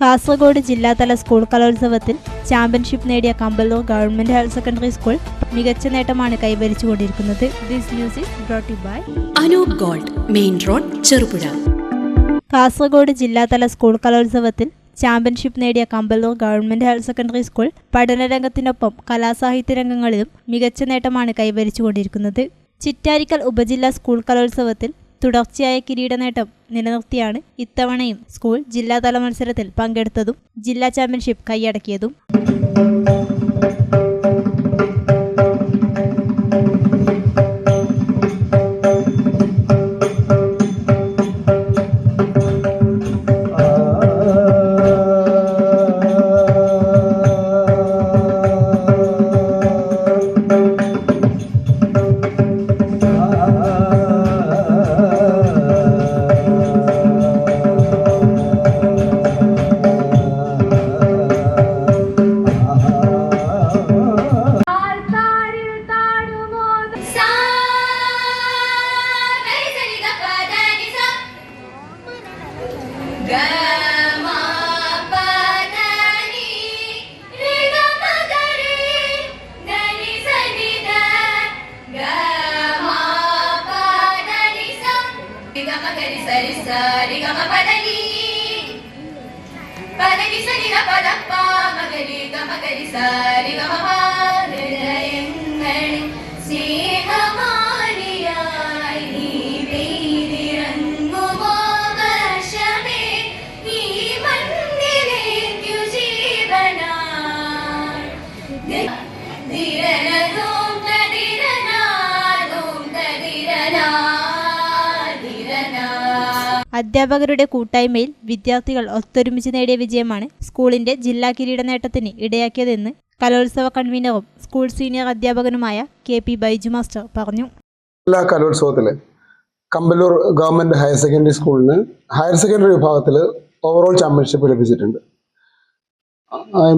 കാസർഗോഡ് ജില്ലാതല സ്കൂൾ കലോത്സവത്തിൽ ചാമ്പ്യൻഷിപ്പ് നേടിയ Kampallur government higher secondary school മികച്ച നേട്ടമാണ് കൈവരിച്ചുകൊണ്ടിരിക്കുന്നത്. This news is brought by Anoop gold main road Cherupuzha. Kasaragod ജില്ലാതല സ്കൂൾ കലോത്സവത്തിൽ ചാമ്പ്യൻഷിപ്പ് നേടിയ Kampallur government higher secondary school പഠനരംഗത്തിനൊപ്പം കലാസാഹിത്യ രംഗങ്ങളിലും മികച്ച നേട്ടമാണ് കൈവരിച്ചുകൊണ്ടിരിക്കുന്നത്. ചിറ്റാരിക്കൽ ഉപജില്ലാ സ്കൂൾ കലോത്സവത്തിൽ തുടർച്ചയായ കിരീട നേട്ടം നിലനിർത്തിയാണ് ഇത്തവണയും. സ്കൂൾ ജില്ലാതല മത്സരത്തിൽ പങ്കെടുത്തതും ജില്ലാ ചാമ്പ്യൻഷിപ്പ് കൈയടക്കിയതും. മ അധ്യാപകരുടെ കൂട്ടായ്മയിൽ വിദ്യാർത്ഥികൾ ഒത്തൊരുമിച്ച് നേടിയ വിജയമാണ് സ്കൂളിന്റെ ജില്ലാ കിരീട നേട്ടത്തിന് ഇടയാക്കിയതെന്ന് കലോത്സവ കൺവീനറും സ്കൂൾ സീനിയർ അധ്യാപകനുമായ കെ പി ബൈജു മാസ്റ്റർ പറഞ്ഞു. ജില്ലാ കലോത്സവത്തിൽ കമ്പല്ലൂർ ഗവൺമെന്റ് ഹയർ സെക്കൻഡറി സ്കൂളിന് ഹയർ സെക്കൻഡറി വിഭാഗത്തിൽ ഓവറോൾ ചാമ്പ്യൻഷിപ്പ് ലഭിച്ചിട്ടുണ്ട്.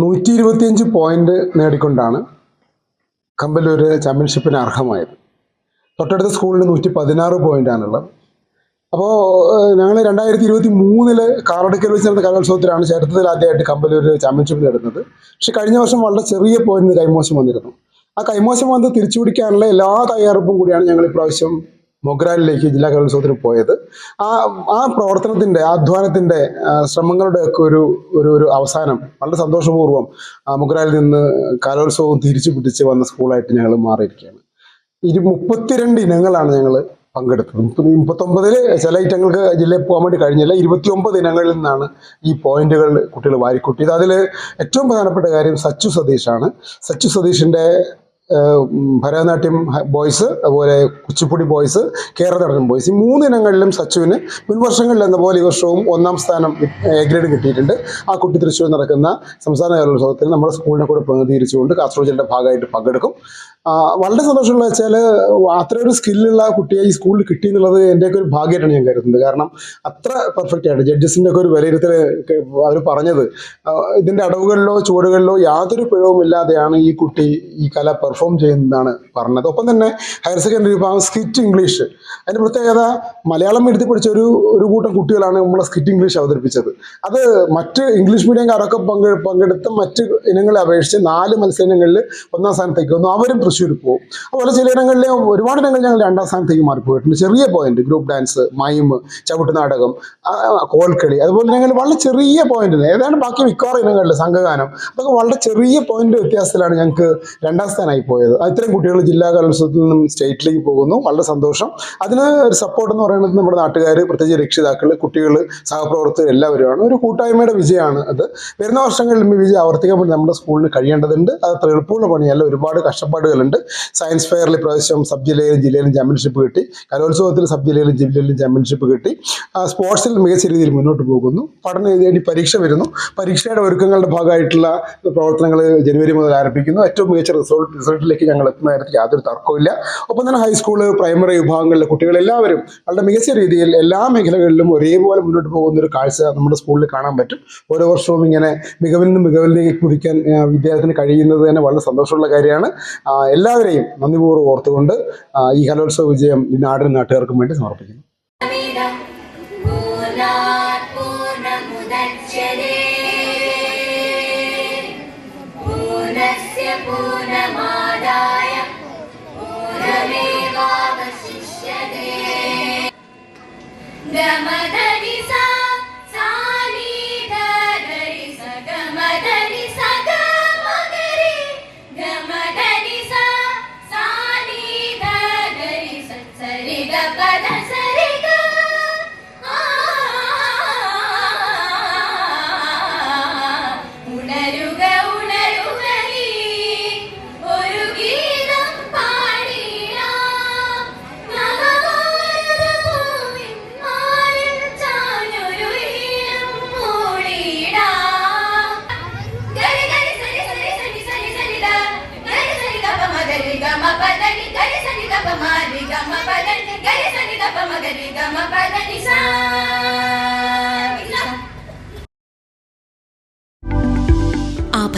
നൂറ്റി ഇരുപത്തിയഞ്ച് പോയിന്റ് നേടിക്കൊണ്ടാണ് കമ്പല്ലൂർ ചാമ്പ്യൻഷിപ്പിന് അർഹമായത്. തൊട്ടടുത്ത സ്കൂളിന് നൂറ്റി പതിനാറ് പോയിന്റാണുള്ളത് അപ്പോൾ ഞങ്ങൾ രണ്ടായിരത്തി ഇരുപത്തി മൂന്നിൽ കാറടുക്കൽ വെച്ച് നടന്ന കലോത്സവത്തിലാണ് ചരിത്രത്തിൽ ആദ്യമായിട്ട് കമ്പലൂർ ചാമ്പ്യൻഷിപ്പിൽ നേടുന്നത്. പക്ഷെ കഴിഞ്ഞ വർഷം വളരെ ചെറിയ പോയിന്റിന് കൈമോശം വന്നിരുന്നു. ആ കൈമോശം വന്ന് തിരിച്ചു പിടിക്കാനുള്ള എല്ലാ തയ്യാറെടുപ്പും കൂടിയാണ് ഞങ്ങൾ ഇപ്രാവശ്യം മൊഗ്രാലിലേക്ക് ജില്ലാ കലോത്സവത്തിന് പോയത്. ആ ആ പ്രവർത്തനത്തിന്റെ അധ്വാനത്തിന്റെ ശ്രമങ്ങളുടെ ഒക്കെ ഒരു ഒരു ഒരു അവസാനം വളരെ സന്തോഷപൂർവം മൊഗ്രാലിൽ നിന്ന് കലോത്സവം തിരിച്ചു പിടിച്ച് വന്ന സ്കൂളായിട്ട് ഞങ്ങൾ മാറിയിരിക്കുകയാണ്. ഇരു മുപ്പത്തിരണ്ട് ഇനങ്ങളാണ് ഞങ്ങൾ പങ്കെടുത്തത്. മുപ്പത്തി മുപ്പത്തൊമ്പതിൽ ചില ഐറ്റങ്ങൾക്ക് ജില്ലയിൽ പോകാൻ വേണ്ടി കഴിഞ്ഞില്ല. ഇരുപത്തി ഒമ്പത് ഇനങ്ങളിൽ നിന്നാണ് ഈ പോയിന്റുകൾ കുട്ടികൾ വാരിക്കൂട്ടിയത്. അതിൽ ഏറ്റവും പ്രധാനപ്പെട്ട കാര്യം സച്ചു സതീഷാണ്. സച്ചു സതീഷിന്റെ ഭരതനാട്യം ബോയ്സ് അതുപോലെ കുച്ചിപ്പുടി ബോയ്സ് കേരള ബോയ്സ്. ഈ മൂന്ന് ഇനങ്ങളിലും സച്ചുവിന് മുൻവർഷങ്ങളിൽ എന്ന പോലെ ഈ വർഷവും ഒന്നാം സ്ഥാനം എ ഗ്രേഡ് കിട്ടിയിട്ടുണ്ട്. ആ കുട്ടി തൃശ്ശൂർ നടക്കുന്ന സംസ്ഥാന കലോത്സവത്തിൽ നമ്മുടെ സ്കൂളിനെ കൂടെ പ്രതിനിധീകരിച്ചുകൊണ്ട് കാസർഗോഡ് ജില്ലയുടെ ഭാഗമായിട്ട് പങ്കെടുക്കും. വളരെ സന്തോഷമുള്ള വെച്ചാൽ അത്ര ഒരു സ്കില്ലുള്ള കുട്ടിയെ ഈ സ്കൂളിൽ കിട്ടി എന്നുള്ളത് എന്റെയൊക്കെ ഒരു ഭാഗ്യമായിട്ടാണ് ഞാൻ കരുതുന്നത്. കാരണം അത്ര പെർഫെക്റ്റ് ആയിട്ട് ജഡ്ജസിന്റെ ഒക്കെ ഒരു വിലയിരുത്തൽ അവർ പറഞ്ഞത്. ഇതിന്റെ അടവുകളിലോ ചുവടുകളിലോ യാതൊരു പിഴവും ഇല്ലാതെയാണ് ഈ കുട്ടി ഈ കല പെർഫോം ചെയ്യുന്നതാണ് പറഞ്ഞത്. ഒപ്പം തന്നെ ഹയർ സെക്കൻഡറി വിഭാഗം സ്കിറ്റ് ഇംഗ്ലീഷ് അതിന്റെ പ്രത്യേകത മലയാളം എഴുതി പഠിച്ച ഒരു ഒരു കൂട്ടം കുട്ടികളാണ് നമ്മളെ സ്കിറ്റ് ഇംഗ്ലീഷ് അവതരിപ്പിച്ചത്. അത് മറ്റ് ഇംഗ്ലീഷ് മീഡിയംകാരൊക്കെ പങ്കെ പങ്കെടുത്ത മറ്റ് ഇനങ്ങളെ അപേക്ഷിച്ച് നാല് മത്സരങ്ങളിൽ ഒന്നാം സ്ഥാനത്തേക്ക് വന്നു. അവരും തൃശ്ശൂർ പോകും. അതുപോലെ ചില ഇനങ്ങളിൽ ഒരുപാട് ഞങ്ങൾ രണ്ടാം സ്ഥാനത്തേക്ക് മാറിപ്പോയിട്ടുണ്ട്. ചെറിയ പോയിന്റ് ഗ്രൂപ്പ് ഡാൻസ് മൈം ചവിട്ട് നാടകം കോൽക്കളി അതുപോലെ ഞങ്ങൾ വളരെ ചെറിയ പോയിന്റ് ഏതാണ്ട് ബാക്കി മിക്കവാറും ഇനങ്ങളിൽ സംഘഗാനം. അതൊക്കെ വളരെ ചെറിയ പോയിന്റ് വ്യത്യാസത്തിലാണ് ഞങ്ങൾക്ക് രണ്ടാം സ്ഥാനമായി പോയത്. ഇത്രയും കുട്ടികൾ ജില്ലാ കലോത്സവത്തിൽ നിന്നും സ്റ്റേറ്റിലേക്ക് പോകുന്നു. വളരെ സന്തോഷം. അതിന് ഒരു സപ്പോർട്ട് എന്ന് പറയുന്നത് നമ്മുടെ നാട്ടുകാർ പ്രത്യേകിച്ച് രക്ഷിതാക്കൾ കുട്ടികൾ സഹപ്രവർത്തകർ എല്ലാവരുമാണ്. ഒരു കൂട്ടായ്മയുടെ വിജയമാണ് അത്. വരുന്ന വർഷങ്ങളിൽ വിജയം ആവർത്തിക്കാൻ വേണ്ടി നമ്മുടെ സ്കൂളിന് കഴിയേണ്ടതുണ്ട്. അത് എളുപ്പമുള്ള പണിയല്ല. ഒരുപാട് കഷ്ടപ്പാടുകളുണ്ട് സയൻസ് ഫെയറിൽ പ്രാവശ്യം സബ് ജില്ലയിലും ജില്ലയിലും ചാമ്പ്യൻഷിപ്പ് കിട്ടി. കലോത്സവത്തിൽ സബ് ജില്ലയിലും ജില്ലയിലും ചാമ്പ്യൻഷിപ്പ് കിട്ടി സ്പോർട്സിൽ മികച്ച രീതിയിൽ മുന്നോട്ട് പോകുന്നു. പഠനം എഴുതി പരീക്ഷ വരുന്നു. പരീക്ഷയുടെ ഒരുക്കങ്ങളുടെ ഭാഗമായിട്ടുള്ള പ്രവർത്തനങ്ങൾ ജനുവരി മുതൽ ആരംഭിക്കുന്നു. ഏറ്റവും മികച്ച റിസൾട്ട് റിസൾട്ടിലേക്ക് ഞങ്ങൾ എത്തുന്ന കാര്യത്തിൽ യാതൊരു തർക്കമില്ല ഒപ്പം തന്നെ ഹൈസ്കൂൾ പ്രൈമറി വിഭാഗങ്ങളിലെ കുട്ടികളെല്ലാവരും വളരെ മികച്ച രീതിയിൽ എല്ലാ മേഖലകളിലും ഒരേപോലെ മുന്നോട്ട് പോകുന്ന ഒരു കാഴ്ച നമ്മുടെ സ്കൂളിൽ കാണാൻ പറ്റും. ഓരോ വർഷവും ഇങ്ങനെ മികവിൽ നിന്ന് മികവിലേക്ക് കുതിക്കാൻ വിദ്യാർത്ഥിന് കഴിയുന്നത് തന്നെ വളരെ സന്തോഷമുള്ള കാര്യമാണ്. എല്ലാവരെയും നന്ദിപൂർവം ഓർത്തുകൊണ്ട് ഈ കലോത്സവ വിജയം ഈ നാടിനും നാട്ടുകാർക്കും വേണ്ടി സമർപ്പിക്കുന്നു. പൂർണമാദായ datang